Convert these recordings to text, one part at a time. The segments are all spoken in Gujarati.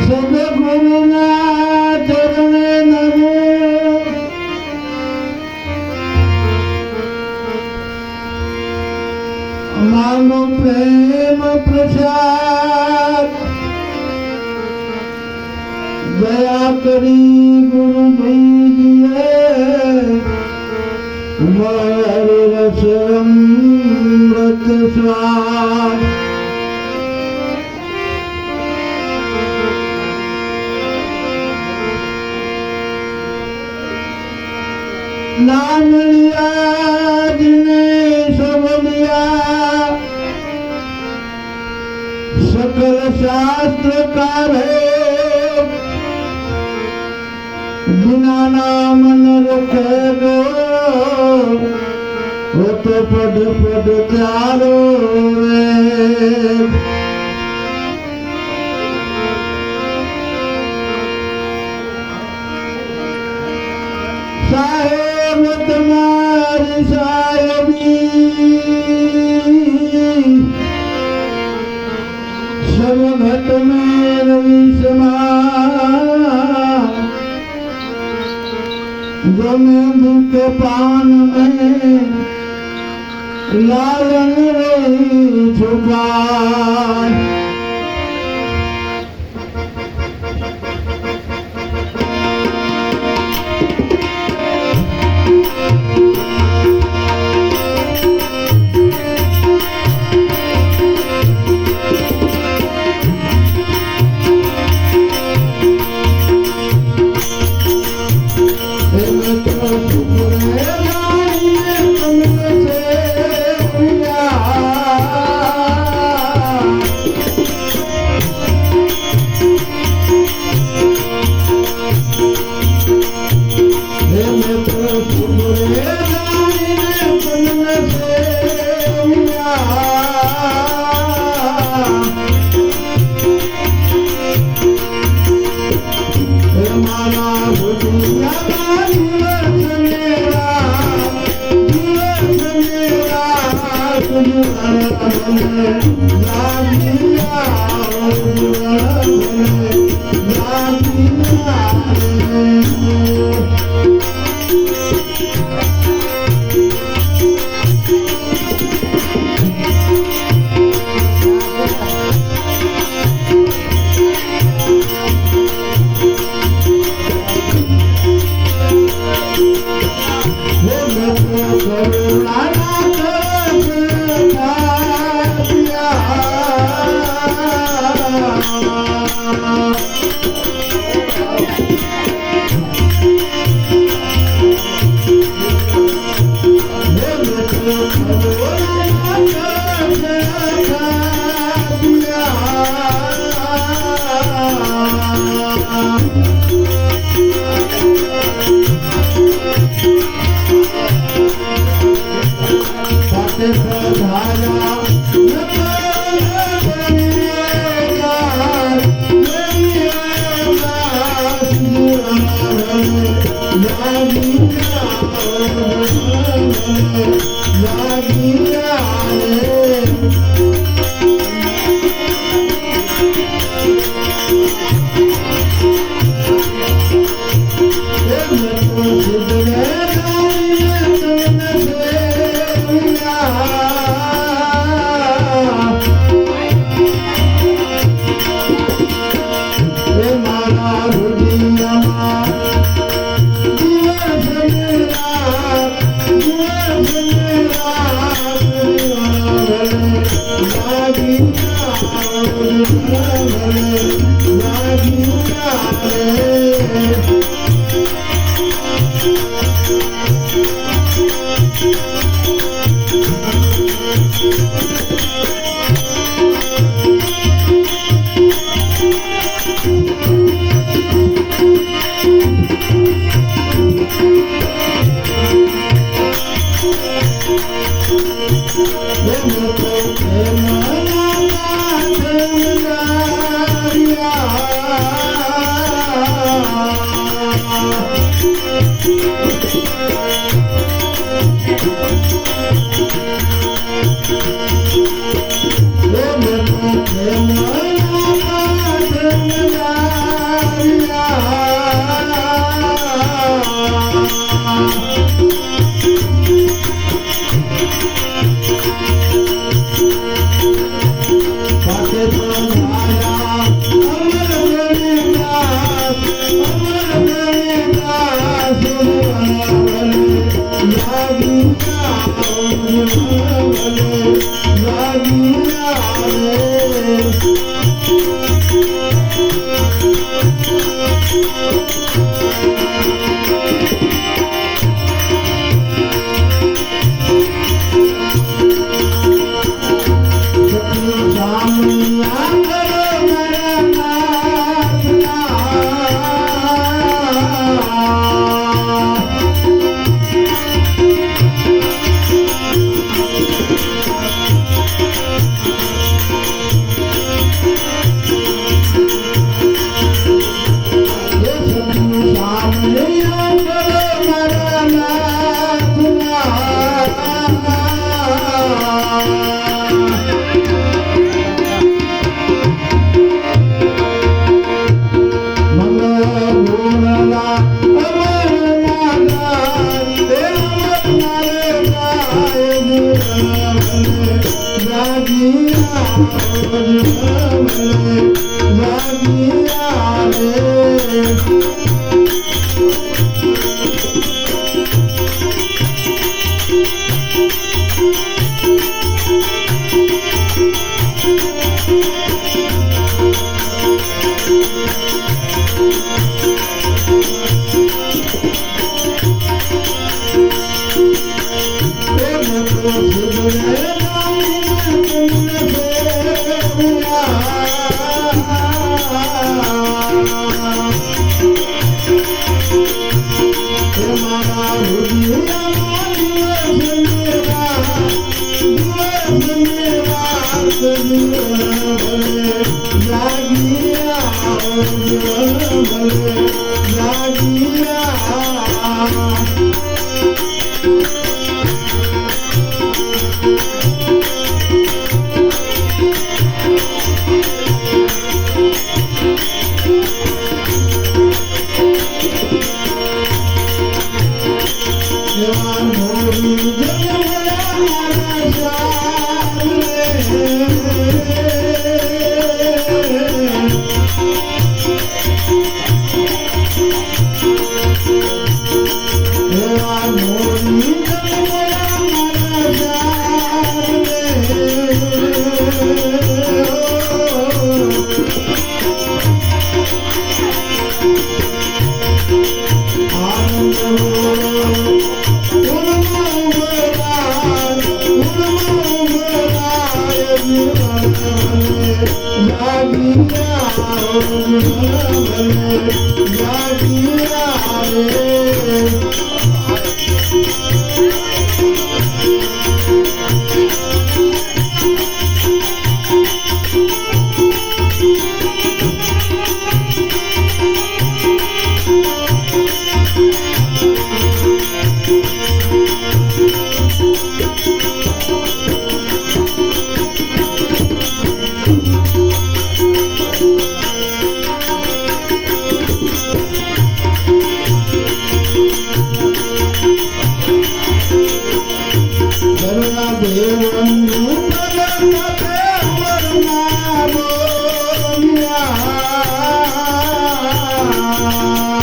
સદગુરુના ચરણે નમો માનો પ્રેમ પ્રસાદ દયા કરી ગુરુજીએ મારી રસમ રત સ્વાદ શાસ્ત્રકારો જ્ઞાના મન રખેગો પદ પદ ચારો રે ગમે દુઃખ પાન મેં લાલન રહી છુપા Yeah. Yeah.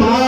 মা